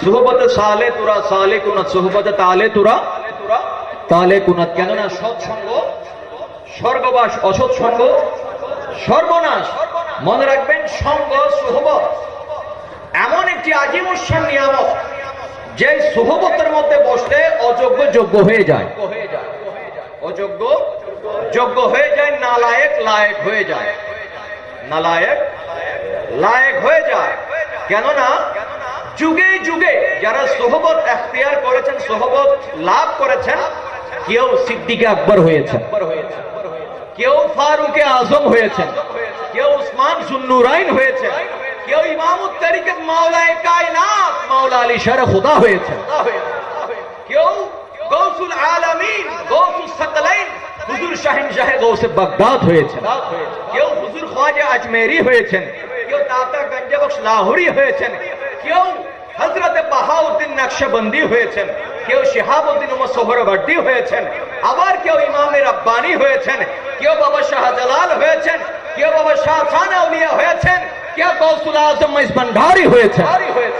সোহবতে তোরা সোহবতে তোরা কেননা সৎসঙ্গ স্বর্গবাস সর্বনাশ। মনে রাখবেন, সঙ্গ সোহবত এমন একটি আজিমুসান নিয়ামক যে সোহবতের মধ্যে বসলে অযোগ্য যোগ্য হয়ে যায়। অযোগ্য যোগ্য হয়ে যায়, নালায়েক, লায়েক হয়ে যায়। নালায়েক, লায়েক হয়ে যায়। কেননা যুগে যুগে যারা সোহবত এখতিয়ার করেছেন, সোহবত লাভ করেছেন, কেউ সিদ্দিকে আকবর হয়েছেন কেউ ফারুকে আজম হয়েছেন কেউ উসমান সুন্নুরাইন হয়েছেন কেউ ইমামুত তরিকত মাওলায়ে কায়নাত, মাওলা আলী শাহ খুদা হয়েছেন কেউ গৌসুল আলামিন, গৌসুল সাকলাইন, হুজুর শাহিন শাহে গৌসে বাগদাদ হয়েছেন কেউ হুজুর খাজা আজমেরি হয়েছেন। কেউ দাতা গঞ্জবক্স লাহোরি হয়েছেন। কেউ হজরত বাহাউদ্দিন নকশবন্দি হয়েছেন কেউ শিহাবুদ্দিন সোহরবর্দী হয়েছেন আবার কেউ ইমামের রব্বানি হয়েছেন কেউ বাবা শাহজালাল হয়েছেন কেউ বাবা শাহ আউলিয়া হয়েছেন কেউ গৌসুল আজম হয়েছেন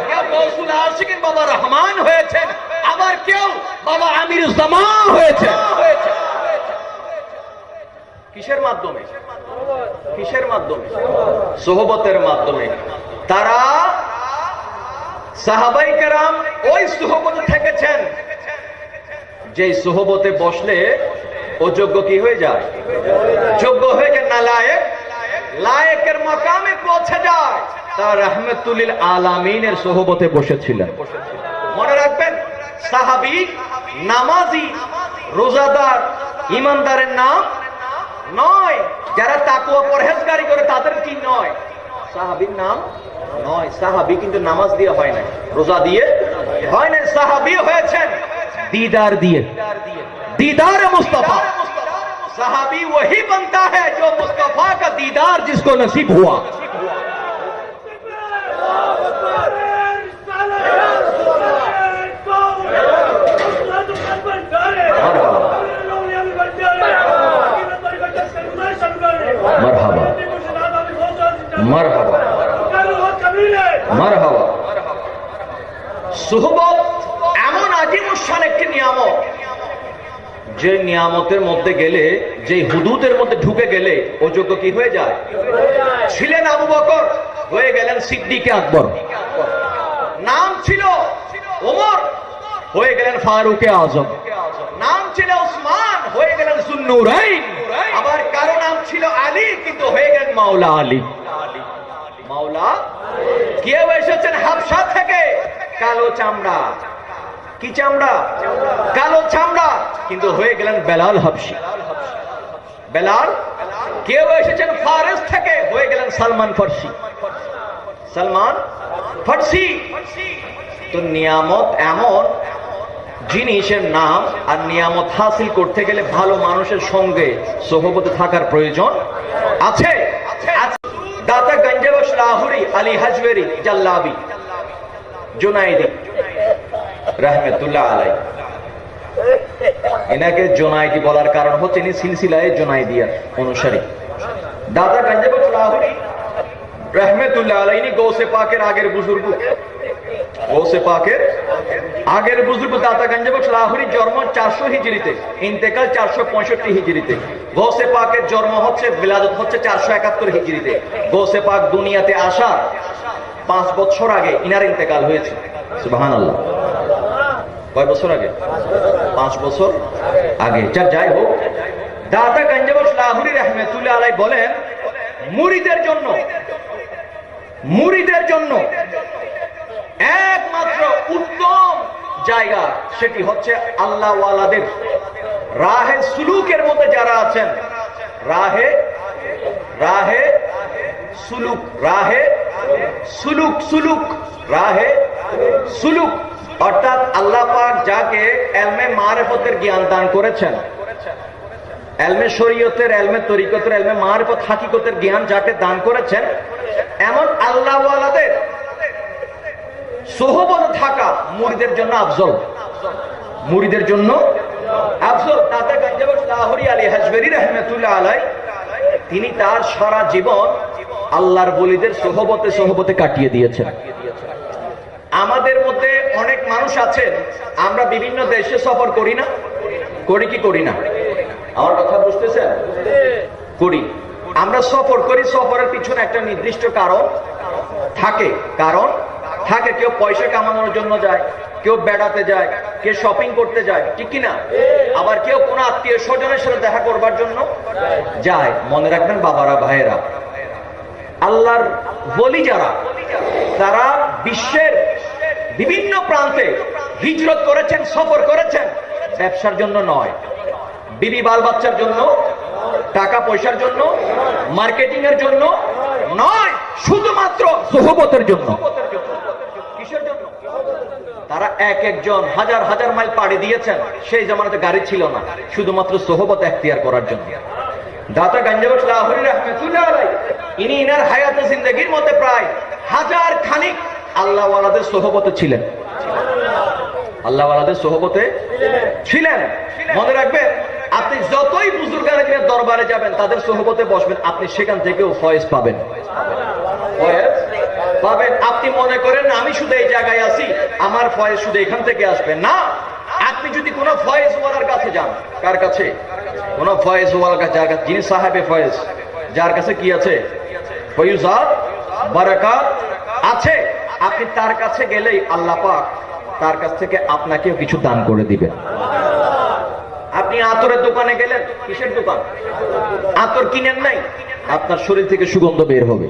কেউ গৌসুল আশিকিন বাবা রহমান হয়েছেন আবার কেউ বাবা আমির জামা হয়েছেন। কিসের মাধ্যমে? কিসের মাধ্যমে? সোহবতের মাধ্যমে। তারা সাহাবাই কেরাম ওই সোহবতে থেকেছেন। যে সোহবতে বসলে অযোগ্য কি হয়ে যায়? যোগ্য হয়ে যায় না লায়েক? লায়েকের মকামে পৌঁছে যায়। তার রহমতুল্লিল আলামিনের সোহবতে বসেছিলেন। মনে রাখবেন, সাহাবি, নামাজি, রোজাদার, ইমানদারের নাম নয়। যারা তাকুয়া পরহেজগারি করে তাদের কি নয়? সাহাবির নাম নয়। সাহাবি কিন্তু নামাজ দিয়ে হয় নাই। রোজা দিয়ে হয় নাই। সাহাবি হয়েছেন دیدار دیے دیدار مصطفیٰ صحابی وہی بنتا ہے جو مصطفیٰ کا دیدار جس کو نصیب ہوا মারহাবা। সুহবত এমন আজিমুসান একটি নিয়ামক যে নিয়ামতের মধ্যে গেলে, যে হুদুদের মধ্যে ঢুকে গেলে অযোগ্য কি হয়ে যায়? ছিলেন আবু বকর, হয়ে গেলেন সিদ্দিকে আকবর। নাম ছিল ওমর, হয়ে গেলেন ফারুকে আজম। নাম ছিল ওসমান, হয়ে গেলেন সুন্নুরাইন আবার কারও নাম ছিল আলী, কিন্তু হয়ে গেলেন মাওলা আলী। মাওলা? কেউ এসেছেন হাবসা থেকে। কালো চামড়া। কি চামড়া? কালো চামড়া। কিন্তু হয়ে গেলেন বেলাল হাবসি বেলাল? কেউ এসেছেন ফারেস থেকে। হয়ে গেলেন সালমান ফার্সি। সালমান ফার্সি। তো নিয়ামত এমন জিনিসের নাম আর নিয়ামত হাসিল করতে গেলে ভালো মানুষের সঙ্গে সোহবতে থাকার প্রয়োজন আছে। আছে। দাতা গঞ্জবশ লাহুরি এনাকে জোনাইদি বলার কারণ হচ্ছে ইনি সিলসিলায় জোনাইদিয়ার অনুসারী। দাদা গঞ্জবশ লাহুরি, রহমতুল্লাহ আলাই গৌসে পাকের আগের বুজুর্গ। গৌসে পাকের আগের বুজুর্গ দাতা গঞ্জবশ লাহুরি জন্ম চারশো হিজড়িতে, ইন্তেকাল চারশো পঁয়ষট্টি হিজড়িতে। গৌসে পাকের জন্ম হচ্ছে বিলাদত হচ্ছে চারশো একাত্তর হিজড়িতে। গৌসে পাক দুনিয়াতে আসার পাঁচ বছর আগে ইনার ইন্তেকাল হয়েছে। সুবাহান কয় বছর আগে? পাঁচ বছর আগে। যা যাই হোক। দাদা গঞ্জবশ লাহুরি রহমতুল্লাহ আলাই বলেন, মুড়িদের জন্য মুড়িদের জন্য একমাত্র উত্তম জায়গা সেটি হচ্ছে আল্লাহ ওয়ালাদের রাহে সুলুকের মধ্যে যারা আছেন। রাহে রাহে সুলুক রাহে সুলুক সুলুক, রাহে সুলুক। অর্থাৎ আল্লাহ পাক যাকে এলমে মারেফতের জ্ঞান দান করেছেন, এলমে শরীয়তের, এলমে তরিকতের, এলমে মারেফত হাকিকতের জ্ঞান যাকে দান করেছেন, এমন আল্লাহ ওয়ালাদের সোহবত থাকা মুড়িদের জন্য আফজল। মুড়িদের জন্য লাহরি আলী তিনি তার সারা জীবন আল্লাহর বলিদের সোহবতে সোহবতে কাটিয়ে দিয়েছেন। আমাদের মধ্যে অনেক মানুষ আছেন, আমরা বিভিন্ন দেশে সফর করি না। করি কি করি না? আমার কথা বুঝতেছেন? করি। আমরা সফর করি, সফরের পিছনে একটা নির্দিষ্ট কারণ থাকে। কারণ থাকে, কেউ পয়সা কামানোর জন্য যায়, কেউ বেড়াতে যায়, কেউ শপিং করতে যায়, ঠিক কি না? আবার কেউ কোনো আত্মীয় স্বজনের সাথে দেখা করবার জন্য যায়। মনে রাখবেন, বাবারা, ভাইয়েরা, আল্লাহর বলি যারা, তারা বিশ্বের বিভিন্ন প্রান্তে হিজরত করেছেন, সফর করেছেন, ব্যবসার জন্য নয়। বিবি বাল বাচ্চার জন্য, টাকা পয়সার জন্য মার্কেটিং এর জন্য নয়, শুধুমাত্র সোহবতের জন্য। তারা এক একজন হাজার হাজার মাইল পাড়ি দিয়েছেন। সেই জামানাতে গাড়ি ছিল না। শুধুমাত্র সোহবত এখতিয়ার করার জন্য। দাতা রহমতুল্লাহ ইনি ইনার হায়াতে জিন্দগির মধ্যে প্রায় হাজার খানিক আল্লাহওয়ালাদের সোহবতে ছিলেন। আল্লাহওয়ালাদের সোহবতে ছিলেন। মনে রাখবেন, আপনি যতই বুজুর্গানের দরবারে যাবেন, তাদের সোহবতে বসবেন। আপনি সেখান থেকেও ফয়েজ পাবেন। ফয়েজ? পাবেন আপনি মনে করেন, আমি শুধু এই জায়গায় আছি, আমার ফয়েজ শুধু এখান থেকে আসবে। না, আপনি যদি কোনো ফয়েজ ওয়ালার কাছে যান, কার কাছে? কোন ফয়েজ ওয়ালার কাছে, যার কাছে যিনি সাহেবে ফয়েজ, যার কাছে কি আছে? আছে। আপনি তার কাছে গেলেই আল্লাহ পাক তার কাছ থেকে আপনাকেও কিছু দান করে দিবেন। আপনি আতরের দোকানে গেলেন, কিসের দোকান? আতর কিনেন নাই, আপনার শরীর থেকে সুগন্ধ বের হবে।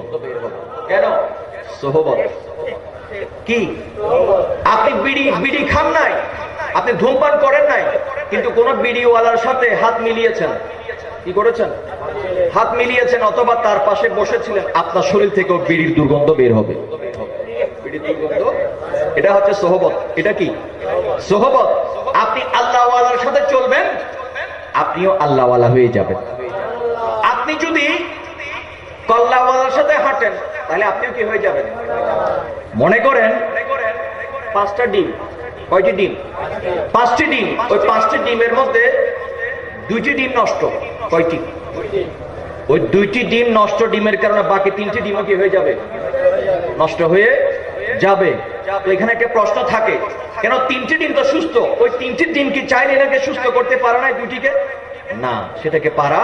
আপনি বিড়ি বিড়ি খান নাই? আপনি ধূমপান করেন নাই? কিন্তু কোন বিড়িওয়ালার সাথে হাত মিলিয়েছেন? কি করেছেন? হাত মিলিয়েছেন অথবা তার পাশে বসেছিলেন? আপনার শরীর থেকেও বিড়ির দুর্গন্ধ বের হবে। এটা হচ্ছে সোহবত। এটা কি? সোহবত, আপনি আল্লাহওয়ালার সাথে চলবেন? আপনিও আল্লাহওয়ালা হয়ে যাবেন। আপনি যদি কল্লাওয়ালার সাথে হাঁটেন তাহলে আপনিও কি হয়ে যাবেন? মনে করেন পাঁচটা ডিম। কয়টি ডিম? পাঁচটি ডিম। ওই পাঁচটি ডিমের মধ্যে দুইটি ডিম নষ্ট। কয়টি? ওই দুইটি ডিম নষ্ট ডিমের কারণে বাকি তিনটি ডিমও কি হয়ে যাবে? নষ্ট হয়ে যাবে। এখানে একটা প্রশ্ন থাকে। কেন তিনটি ডিম তো সুস্থ? ওই তিনটি ডিম কি চাইলে এনাকে সুস্থ করতে পারে না দুটিকে না, সেটাকে পারা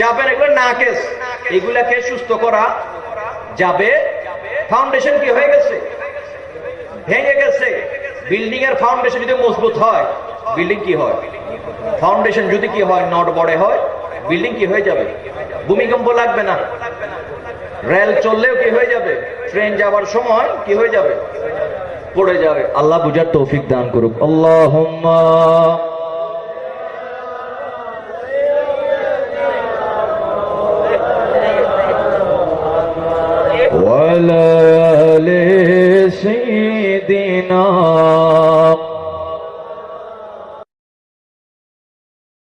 যাবে না। এগুলো না কেস। এগুলাকে সুস্থ করা যাবে। ফাউন্ডেশন কি হয়ে গেছে? ভেঙে গেছে। বিল্ডিং এর ফাউন্ডেশন যদি মজবুত হয় বিল্ডিং কি হয়? ফাউন্ডেশন যদি কি হয়, নট বড়ে হয় বিল্ডিং কি হয়ে যাবে? ভূমিকম্প লাগবে না। রেল চললেও কি হয়ে যাবে? ট্রেন যাওয়ার সময় কি হয়ে যাবে? পড়ে যাবে। আল্লাহ বুঝার তৌফিক দান করুক। আল্লাহ no